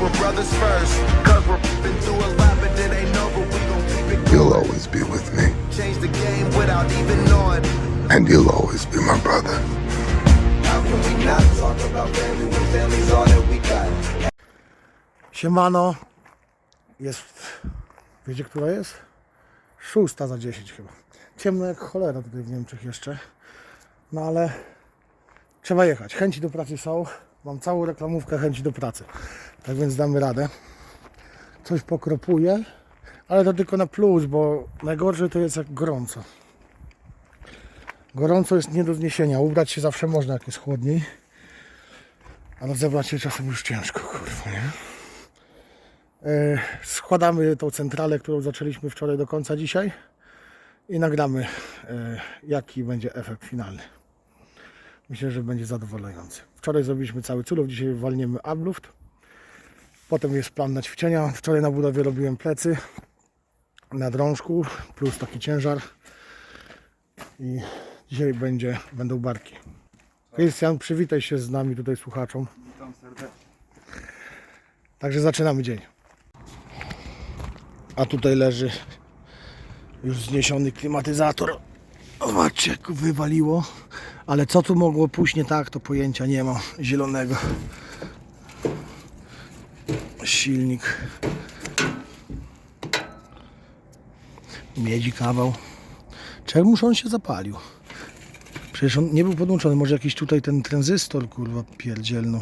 we're brothers first. Cause we're been through a lot, but it ain't over. We gon' keep it You'll always be with me, change the game without even knowing. and you'll always be my brother. How can we not talk about family when family's all that we got? Siemano. Jest. Wiecie, która jest? Szósta za 10 chyba. Ciemno jak cholera tutaj w Niemczech jeszcze. No ale trzeba jechać. Chęci do pracy są. Mam całą reklamówkę chęci do pracy. Tak więc damy radę. Coś pokropuję, ale to tylko na plus, bo najgorsze to jest jak gorąco. Gorąco jest nie do zniesienia. Ubrać się zawsze można, jak jest chłodniej. A na zewnątrz się czasem już ciężko, kurwa, nie? E, składamy tą centralę, którą zaczęliśmy wczoraj do końca dzisiaj i nagramy e, jaki będzie efekt finalny. Myślę, że będzie zadowalający. Wczoraj zrobiliśmy cały culów, dzisiaj walniemy upluft. Potem jest plan na ćwiczenia. Wczoraj na budowie robiłem plecy na drążku plus taki ciężar. I dzisiaj będzie, będą barki. Krystian, przywitaj się z nami tutaj słuchaczom. Także zaczynamy dzień. A tutaj leży już zniesiony klimatyzator. Zobaczcie, jak wywaliło. Ale co tu mogło pójść nie tak, to pojęcia nie mam zielonego. Silnik. Miedzi kawał. Czemuż on się zapalił? Przecież on nie był podłączony. Może jakiś tutaj ten tranzystor, kurwa, pierdzielno.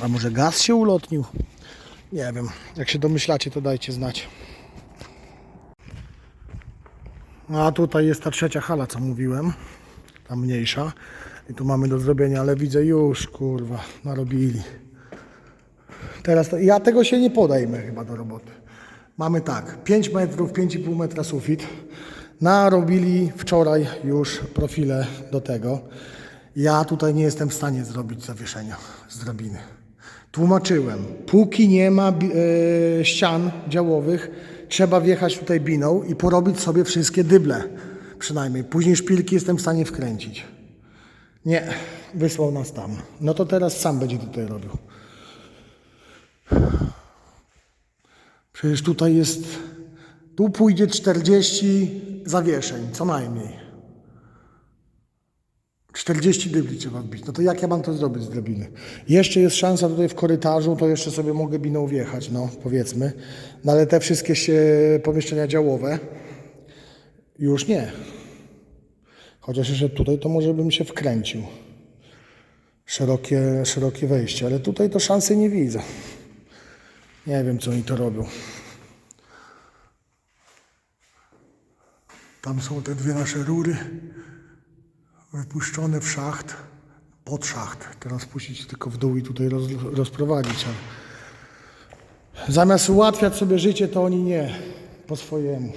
A może gaz się ulotnił? Nie wiem. Jak się domyślacie, to dajcie znać. A tutaj jest ta trzecia hala, co mówiłem. Ta mniejsza. I tu mamy do zrobienia, ale widzę już, kurwa, narobili. Teraz to, ja tego się nie podejmę chyba do roboty. Mamy tak, 5 metrów, 5,5 metra sufit. Narobili wczoraj już profile do tego. Ja tutaj nie jestem w stanie zrobić zawieszenia z drabiny. Tłumaczyłem, póki nie ma e, ścian działowych, trzeba wjechać tutaj biną i porobić sobie wszystkie dyble. Przynajmniej. Później szpilki jestem w stanie wkręcić. Nie, wysłał nas tam. No to teraz sam będzie tutaj robił. Przecież tutaj jest, tu pójdzie 40 zawieszeń, co najmniej. 40 dybli trzeba wbić. No to jak ja mam to zrobić z drabiny? Jeszcze jest szansa tutaj w korytarzu, to jeszcze sobie mogę biną wjechać, no powiedzmy. No ale te wszystkie się, pomieszczenia działowe już nie. Chociaż jeszcze tutaj to może bym się wkręcił. Szerokie, szerokie wejście, ale tutaj to szansy nie widzę. Nie wiem, co oni to robią. Tam są te dwie nasze rury wypuszczone w szacht, pod szacht. Teraz puścić tylko w dół i tutaj roz, rozprowadzić. Ale zamiast ułatwiać sobie życie, to oni nie. Po swojemu.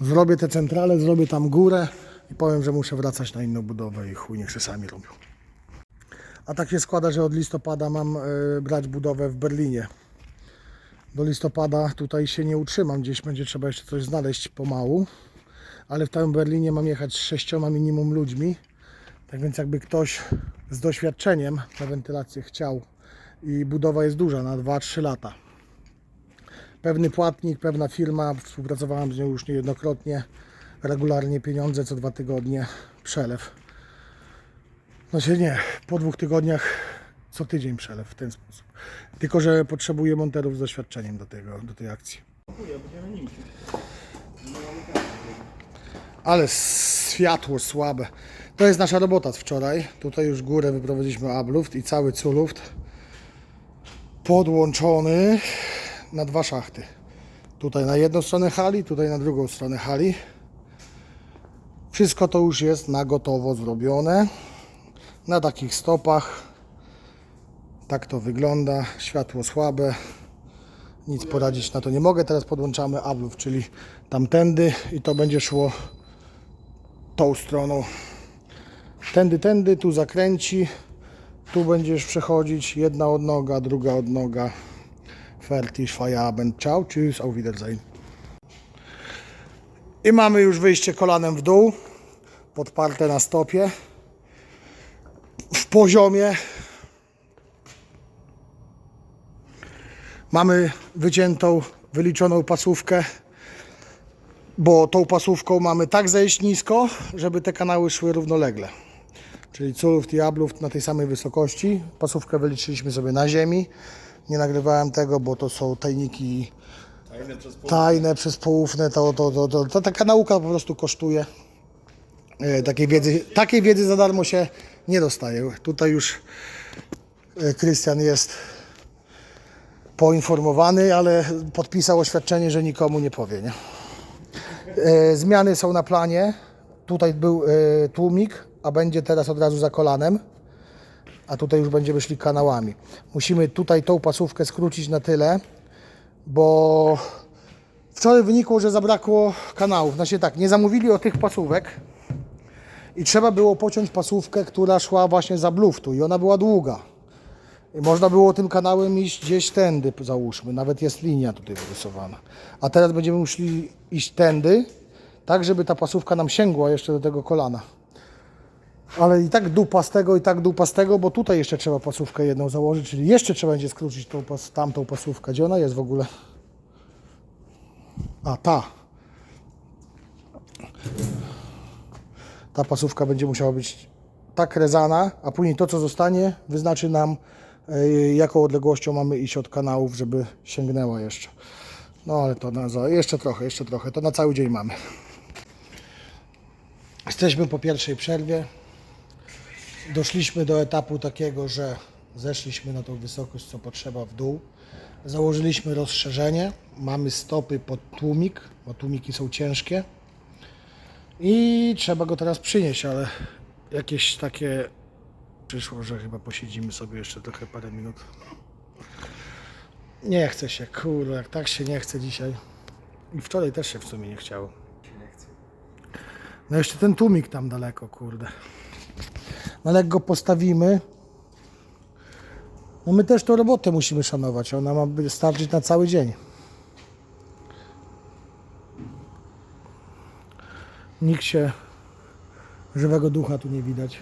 Zrobię te centrale, zrobię tam górę i powiem, że muszę wracać na inną budowę i chuj, niech się sami robią. A tak się składa, że od listopada mam e, brać budowę w Berlinie. Do listopada tutaj się nie utrzymam, gdzieś będzie trzeba jeszcze coś znaleźć pomału. Ale w całym Berlinie mam jechać z sześcioma minimum ludźmi. Tak więc jakby ktoś z doświadczeniem na wentylację chciał i budowa jest duża, na 2-3 lata. Pewny płatnik, pewna firma, współpracowałem z nią już niejednokrotnie, regularnie pieniądze co dwa tygodnie, przelew. Znaczy nie, po dwóch tygodniach co tydzień przelew w ten sposób. Tylko, że potrzebuję monterów z doświadczeniem do, tego, do tej akcji. Ale światło słabe. To jest nasza robota z wczoraj. Tutaj już górę wyprowadziliśmy abluft i cały culuft podłączony na dwa szachty. Tutaj na jedną stronę hali, tutaj na drugą stronę hali. Wszystko to już jest na gotowo zrobione. Na takich stopach. Tak to wygląda. Światło słabe. Nic poradzić na to nie mogę. Teraz podłączamy abluft, czyli tamtędy i to będzie szło tą stroną. Tędy, tędy, tu zakręci. Tu będziesz przechodzić. Jedna odnoga, druga odnoga. Fertig, Feierabend. Ciao, tschüss, auf Wiedersehen. I mamy już wyjście kolanem w dół. Podparte na stopie. W poziomie. Mamy wyciętą, wyliczoną pasówkę, bo tą pasówką mamy tak zejść nisko, żeby te kanały szły równolegle. Czyli Culuft i Abluft na tej samej wysokości. Pasówkę wyliczyliśmy sobie na ziemi. Nie nagrywałem tego, bo to są tajniki tajne przez poufne. To, to, to, to, to taka nauka po prostu kosztuje. E, Takiej wiedzy, takiej wiedzy za darmo się nie dostaje. Tutaj już e, Krystian jest poinformowany, ale podpisał oświadczenie, że nikomu nie powie. Nie? E, Zmiany są na planie. Tutaj był e, tłumik, a będzie teraz od razu za kolanem. A tutaj już będziemy szli kanałami. Musimy tutaj tą pasówkę skrócić na tyle, bo wczoraj wynikło, że zabrakło kanałów. Znaczy tak, nie zamówili o tych pasówek i trzeba było pociąć pasówkę, która szła właśnie za bluftu i ona była długa. I można było tym kanałem iść gdzieś tędy, załóżmy, nawet jest linia tutaj wyrysowana. A teraz będziemy musieli iść tędy, tak żeby ta pasówka nam sięgła jeszcze do tego kolana. Ale i tak dupa z tego, i tak dupa z tego, bo tutaj jeszcze trzeba pasówkę jedną założyć, czyli jeszcze trzeba będzie skrócić tą pas, tamtą pasówkę. Gdzie ona jest w ogóle? A, ta. Ta pasówka będzie musiała być tak rezana, a później to, co zostanie, wyznaczy nam, y, jaką odległością mamy iść od kanałów, żeby sięgnęła jeszcze. No ale to na, jeszcze trochę, jeszcze trochę. To na cały dzień mamy. Jesteśmy po pierwszej przerwie. Doszliśmy do etapu takiego, że zeszliśmy na tą wysokość, co potrzeba w dół. Założyliśmy rozszerzenie. Mamy stopy pod tłumik, bo tłumiki są ciężkie. I trzeba go teraz przynieść, ale jakieś takie przyszło, że chyba posiedzimy sobie jeszcze trochę parę minut. Nie chce się, kurde, jak tak się nie chce dzisiaj. I wczoraj też się w sumie nie chciało. No jeszcze ten tłumik tam daleko, kurde. No ale jak go postawimy, no my też tą robotę musimy szanować. Ona ma starczyć na cały dzień. Nikt się, żywego ducha tu nie widać.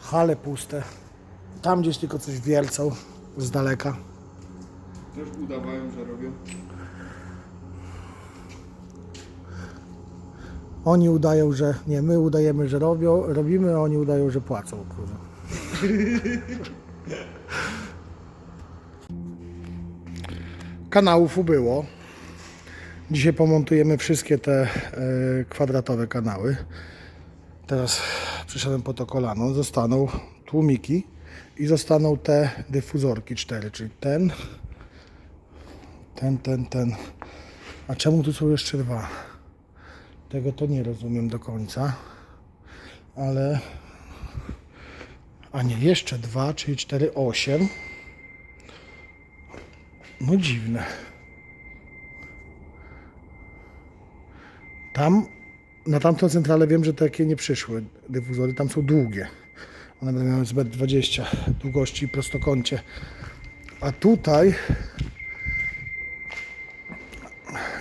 Hale puste. Tam gdzieś tylko coś wiercą z daleka. Też udawają, że robią. Oni udają, że nie, my udajemy, że robią, robimy, a oni udają, że płacą. Kurwa. Kanałów ubyło. Dzisiaj pomontujemy wszystkie te e, kwadratowe kanały. Teraz przyszedłem po to kolano. Zostaną tłumiki i zostaną te dyfuzorki cztery, czyli ten, ten, ten, ten. A czemu tu są jeszcze dwa? Tego to nie rozumiem do końca. Ale. A nie, jeszcze dwa, czyli cztery, osiem. No dziwne. Tam, na tamtą centralę wiem, że takie nie przyszły dyfuzory. Tam są długie. One będą miały zbyt 20 długości prostokącie. A tutaj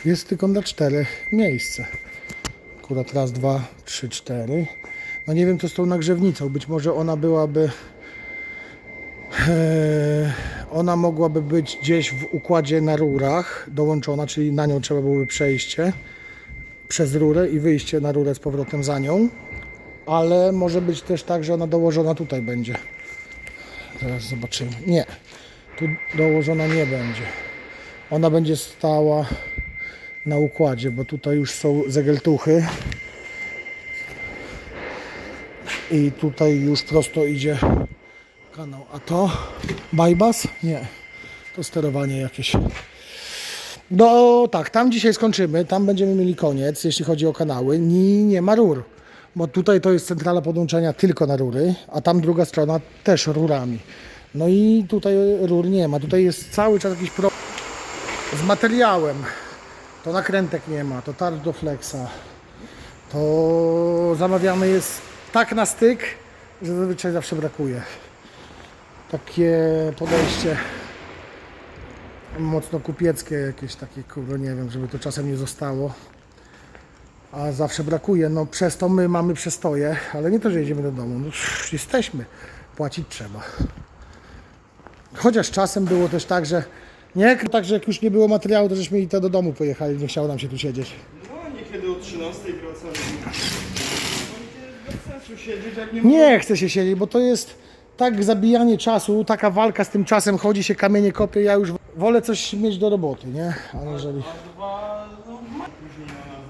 jest tylko na cztery miejsce. Akurat raz, dwa, trzy, cztery. No nie wiem co z tą nagrzewnicą. Być może ona byłaby. e, ona mogłaby być gdzieś w układzie na rurach dołączona, czyli na nią trzeba byłoby przejście przez rurę i wyjście na rurę z powrotem za nią. Ale może być też tak, że ona dołożona tutaj będzie. Zaraz zobaczymy. Nie, tu dołożona nie będzie. Ona będzie stała na układzie, bo tutaj już są zegeltuchy i tutaj już prosto idzie kanał. A to bypass? Nie. To sterowanie jakieś. No tak, tam dzisiaj skończymy, tam będziemy mieli koniec, jeśli chodzi o kanały. Nie, nie ma rur, bo tutaj to jest centrala podłączenia tylko na rury, a tam druga strona też rurami. No i tutaj rur nie ma, tutaj jest cały czas jakiś problem z materiałem. To nakrętek nie ma, to tarcz do flexa. To zamawiamy jest tak na styk, że zazwyczaj zawsze brakuje. Takie podejście mocno kupieckie jakieś takie, kurwa, nie wiem, żeby to czasem nie zostało. A zawsze brakuje, no przez to my mamy przestoje, ale nie to, że jedziemy do domu, no jesteśmy. płacić trzeba. Chociaż czasem było też tak, że nie, tak, że jak już nie było materiału, to żeśmy i to do domu pojechali, nie chciało nam się tu siedzieć. No niekiedy o 13 wracamy. Siedzieć, jak nie Nie chce się siedzieć, bo to jest tak zabijanie czasu, taka walka z tym czasem, chodzi się kamienie kopie, ja już wolę coś mieć do roboty, nie? A jeżeli...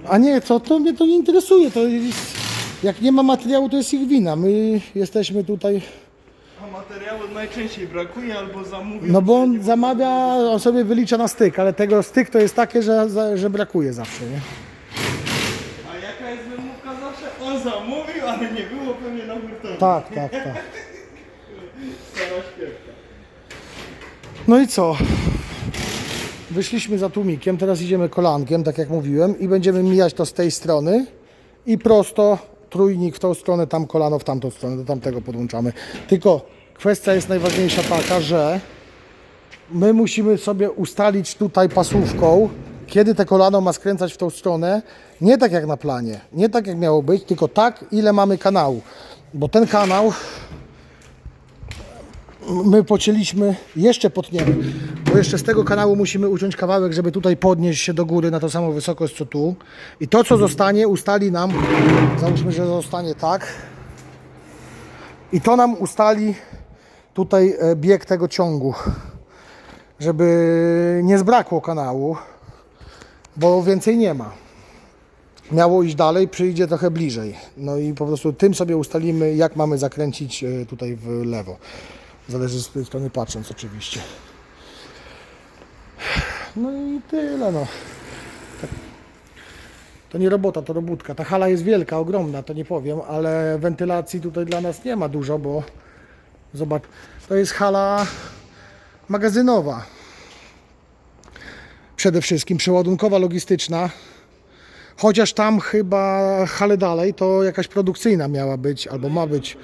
A nie, to, to mnie to nie interesuje, to jest, jak nie ma materiału, to jest ich wina, my jesteśmy tutaj, A materiału najczęściej brakuje albo zamówią. no bo on zamawia, on sobie wylicza na styk, ale tego styk to jest takie, że, że brakuje zawsze, nie? A jaka jest wymówka zawsze? On zamówił, ale nie było pewnie na hurtowni. Tak, tak, tak. No i co? Wyszliśmy za tłumikiem, teraz idziemy kolankiem, tak jak mówiłem, i będziemy mijać to z tej strony i prosto trójnik w tą stronę, tam kolano w tamtą stronę, do tamtego podłączamy. Tylko kwestia jest najważniejsza taka, że my musimy sobie ustalić tutaj pasówką, kiedy te kolano ma skręcać w tą stronę, nie tak jak na planie, nie tak jak miało być, tylko tak, ile mamy kanału. Bo ten kanał my pocięliśmy, jeszcze potniemy, bo jeszcze z tego kanału musimy uciąć kawałek, żeby tutaj podnieść się do góry na tą samą wysokość co tu. I to co zostanie ustali nam, załóżmy, że zostanie tak. I to nam ustali tutaj e, bieg tego ciągu, żeby nie zbrakło kanału, bo więcej nie ma. Miało iść dalej, przyjdzie trochę bliżej. No i po prostu tym sobie ustalimy, jak mamy zakręcić e, tutaj w lewo. Zależy z której strony patrząc oczywiście. No i tyle no. Tak. To nie robota, to robótka. Ta hala jest wielka, ogromna, to nie powiem, ale wentylacji tutaj dla nas nie ma dużo, bo zobacz, to jest hala magazynowa. Przede wszystkim przeładunkowa, logistyczna. Chociaż tam chyba hale dalej to jakaś produkcyjna miała być, albo ma być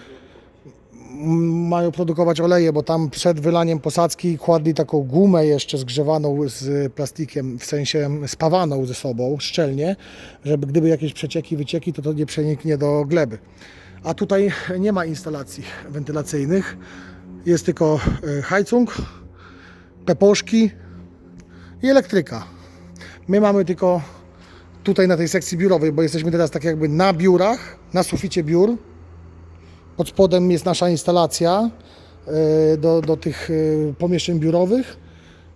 mają produkować oleje, bo tam przed wylaniem posadzki kładli taką gumę jeszcze zgrzewaną z plastikiem, w sensie spawaną ze sobą szczelnie, żeby gdyby jakieś przecieki, wycieki, to to nie przeniknie do gleby. A tutaj nie ma instalacji wentylacyjnych, jest tylko e, hajcung, peposzki i elektryka. My mamy tylko tutaj na tej sekcji biurowej, bo jesteśmy teraz tak jakby na biurach, na suficie biur, pod spodem jest nasza instalacja e, do, do tych e, pomieszczeń biurowych.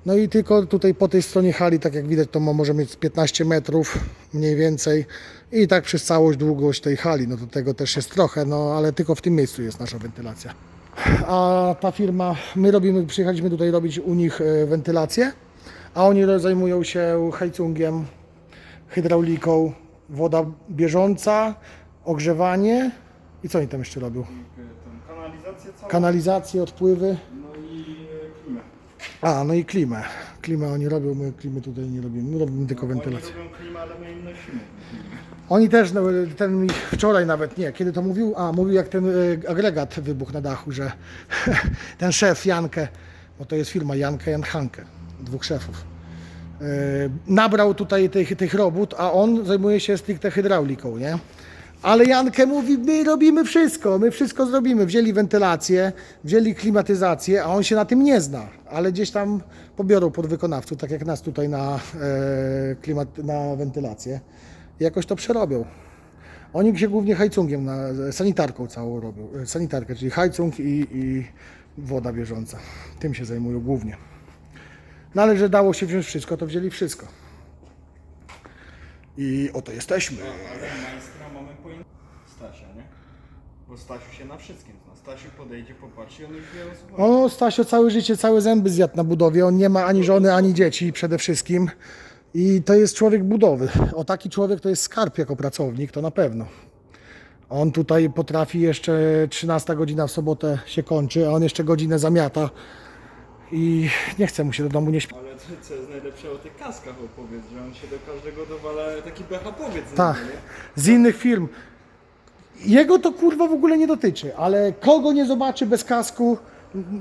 No i tylko tutaj po tej stronie hali, tak jak widać, to może mieć z 15 metrów mniej więcej. I tak przez całość długość tej hali. No do tego też jest trochę, no ale tylko w tym miejscu jest nasza wentylacja. A ta firma, my robimy, przyjechaliśmy tutaj robić u nich e, wentylację, a oni zajmują się hajcungiem, hydrauliką, woda bieżąca, ogrzewanie i co oni tam jeszcze robią? Kanalizację całą, Kanalizację, odpływy. no i e, klimę. A, no i klimę. Klimę oni robią, my klimy tutaj nie robimy. My robimy tylko Oni wentylację. robią klimę, ale my im nosimy. Oni też, no, ten mi wczoraj nawet nie, kiedy to mówił? A, mówił jak ten y, agregat wybuchł na dachu, że ten szef Jankę, bo to jest firma Jankę Jan Hankę, dwóch szefów, y, nabrał tutaj tych, tych robót, a on zajmuje się stricte hydrauliką, nie? Ale Jankę mówi, my robimy wszystko, my wszystko zrobimy. Wzięli wentylację, wzięli klimatyzację, a on się na tym nie zna, ale gdzieś tam pobiorą podwykonawców, tak jak nas tutaj na, e, klimat, na wentylację. Jakoś to przerobią. Oni się głównie hajcungiem, na, sanitarką całą robią. e, Sanitarkę, czyli hajcung i, i woda bieżąca. Tym się zajmują głównie. No ale że dało się wziąć wszystko, to wzięli wszystko. I oto jesteśmy. Majstra mamy Stasia, nie? Bo Stasiu się na wszystkim zna. Stasiu podejdzie, popatrzy i on już wie o co chodzi. O, Stasio całe życie, całe zęby zjadł na budowie. On nie ma ani żony, ani dzieci przede wszystkim. I to jest człowiek budowy. O taki człowiek to jest skarb jako pracownik, to na pewno. On tutaj potrafi jeszcze 13 godzina w sobotę się kończy, a on jeszcze godzinę zamiata. I nie chce mu się do domu nie śpi. Ale co jest najlepsze o tych kaskach opowiedz, że on się do każdego dowala taki pechapowiec. z Tak, z innych firm. Jego to kurwa w ogóle nie dotyczy, ale kogo nie zobaczy bez kasku,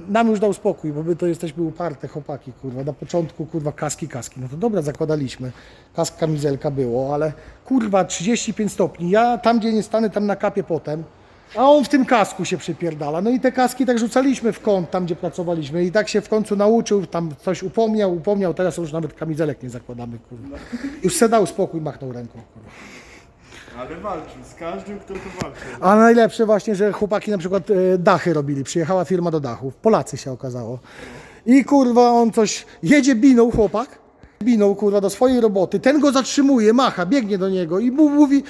nam już dał spokój, bo my to jesteśmy uparte chłopaki, kurwa. Na początku kurwa kaski, kaski. No to dobra, zakładaliśmy. Kask, kamizelka było, ale kurwa 35 stopni. Ja tam gdzie nie stanę, tam na kapie potem. A on w tym kasku się przypierdala. No i te kaski tak rzucaliśmy w kąt, tam gdzie pracowaliśmy. I tak się w końcu nauczył, tam coś upomniał, upomniał. Teraz już nawet kamizelek nie zakładamy, kurwa. Już se dał spokój, machnął ręką, kurwa. Ale walczył z każdym, kto to walczył. A najlepsze właśnie, że chłopaki na przykład e, dachy robili. Przyjechała firma do dachów. Polacy się okazało. I kurwa on coś, jedzie biną chłopak, biną kurwa do swojej roboty. Ten go zatrzymuje, macha, biegnie do niego i mu mówi,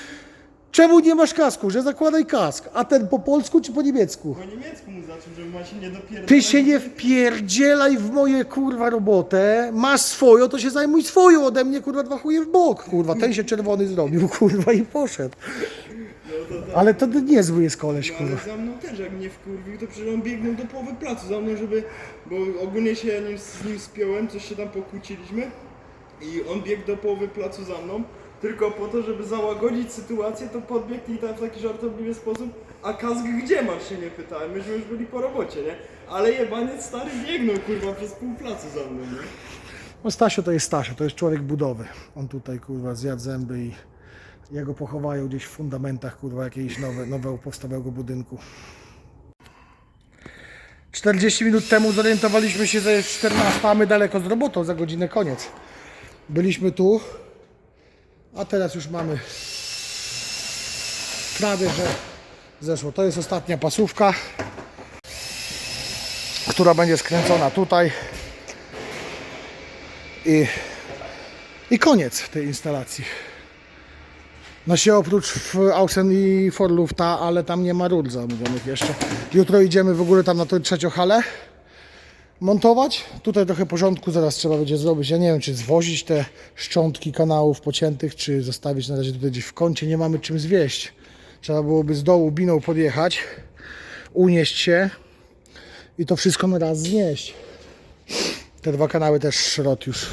czemu nie masz kasku, że zakładaj kask. A ten po polsku czy po niemiecku? Po niemiecku mu zaczął, żeby ma się nie. Ty się nie wpierdzielaj w moje kurwa robotę, masz swoją, to się zajmuj swoją ode mnie, kurwa, dwa chuje w bok, kurwa. Ten się czerwony zrobił, kurwa, i poszedł. Ale to niezły jest koleś, Ale kurwa. za mną też jak mnie wkurwił, to przecież on biegnął do połowy placu za mną, żeby... Bo ogólnie się nim, z nim spiąłem, coś się tam pokłóciliśmy i on biegł do połowy placu za mną, tylko po to, żeby załagodzić sytuację, to podbiegł i tam w taki żartobliwy sposób, a kask gdzie masz się nie pytałem, myśmy już byli po robocie, nie? Ale jebaniec stary biegnął kurwa przez pół placu za mną, nie? No Stasiu to jest Stasiu, to jest człowiek budowy. On tutaj kurwa zjadł zęby i jego pochowają gdzieś w fundamentach kurwa jakiejś nowe, nowego powstałego budynku. 40 minut temu zorientowaliśmy się, że jest 14, a my daleko z robotą, za godzinę koniec. Byliśmy tu, a teraz już mamy prawie, że zeszło. To jest ostatnia pasówka, która będzie skręcona tutaj i, i koniec tej instalacji. No się oprócz Ausen i Forlufta, ale tam nie ma rur zamówionych jeszcze. Jutro idziemy w ogóle tam na tę trzecią halę montować. Tutaj trochę porządku zaraz trzeba będzie zrobić. Ja nie wiem, czy zwozić te szczątki kanałów pociętych, czy zostawić na razie tutaj gdzieś w kącie. Nie mamy czym zwieść. Trzeba byłoby z dołu biną podjechać, unieść się i to wszystko na raz znieść. Te dwa kanały też szrot już.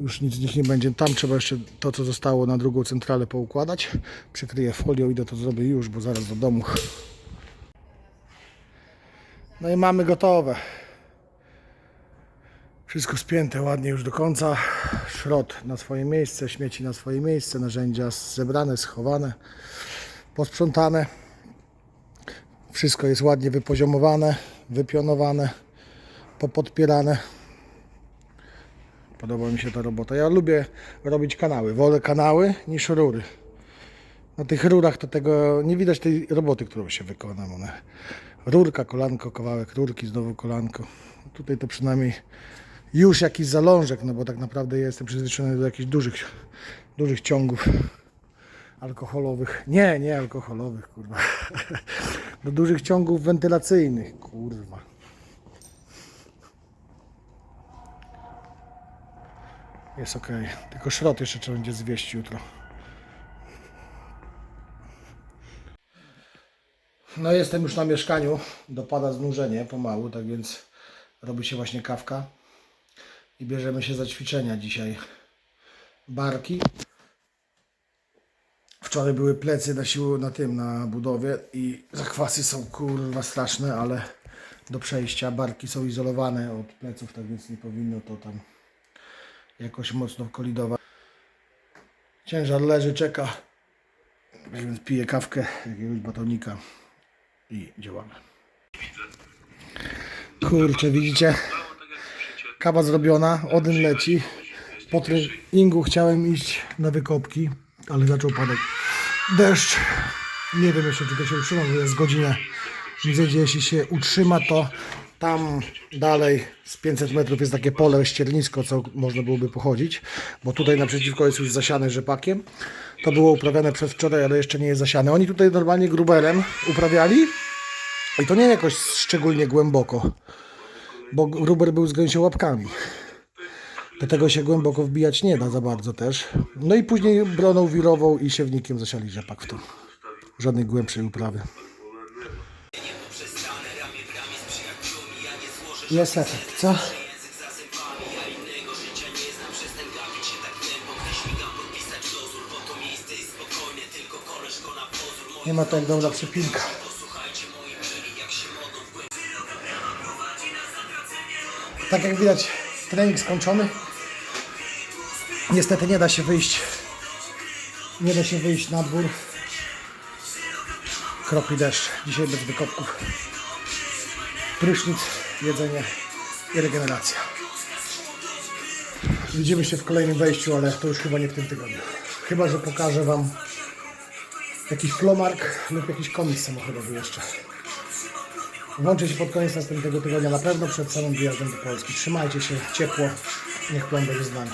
Już nic z nich nie będzie. Tam trzeba jeszcze to, co zostało na drugą centralę poukładać. Przykryję folią, idę to zrobię już, bo zaraz do domu. No i mamy gotowe. Wszystko spięte ładnie już do końca. Szrot na swoje miejsce, śmieci na swoje miejsce, narzędzia zebrane, schowane, posprzątane. Wszystko jest ładnie wypoziomowane, wypionowane, popodpierane. Podoba mi się ta robota. Ja lubię robić kanały. Wolę kanały niż rury. Na tych rurach to tego nie widać tej roboty, którą się wykona. One rurka, kolanko, kawałek rurki, znowu kolanko. Tutaj to przynajmniej już jakiś zalążek, no bo tak naprawdę jestem przyzwyczajony do jakichś dużych, dużych ciągów alkoholowych. Nie, nie alkoholowych, kurwa. Do dużych ciągów wentylacyjnych, kurwa. Jest ok. Tylko szrot jeszcze trzeba będzie zwieść jutro. No jestem już na mieszkaniu. Dopada znużenie pomału, tak więc robi się właśnie kawka. I bierzemy się za ćwiczenia dzisiaj. Barki. Wczoraj były plecy na siłę na tym, na budowie i zakwasy są kurwa straszne, ale do przejścia barki są izolowane od pleców, tak więc nie powinno to tam jakoś mocno kolidować. Ciężar leży, czeka. Więc piję kawkę, jakiegoś batonika i działamy. Kurczę, widzicie? Kawa zrobiona, Odyn leci. Po treningu chciałem iść na wykopki, ale zaczął padać deszcz. Nie wiem jeszcze, czy to się utrzyma, bo jest godzina. Widzę, jeśli się utrzyma, to tam dalej z 500 metrów jest takie pole, ściernisko, co można byłoby pochodzić, bo tutaj naprzeciwko jest już zasiane rzepakiem. To było uprawiane przez wczoraj, ale jeszcze nie jest zasiane. Oni tutaj normalnie gruberem uprawiali i to nie jakoś szczególnie głęboko, bo gruber był z gęsiołapkami. Tego się głęboko wbijać nie da za bardzo też. No i później broną wirową i siewnikiem zasiali rzepak w to. Żadnej głębszej uprawy. Jest efekt, co? Nie ma tak dobra przypinka. Tak jak widać, trening skończony. Niestety nie da się wyjść. Nie da się wyjść na dwór. kropli deszcz. Dzisiaj bez wykopków. Prysznic, jedzenie i regeneracja. Widzimy się w kolejnym wejściu, ale to już chyba nie w tym tygodniu. Chyba, że pokażę Wam jakiś flomark lub jakiś komiks samochodowy jeszcze. Włączę się pod koniec następnego tygodnia, na pewno przed samym wyjazdem do Polski. Trzymajcie się, ciepło, niech plan będzie z nami.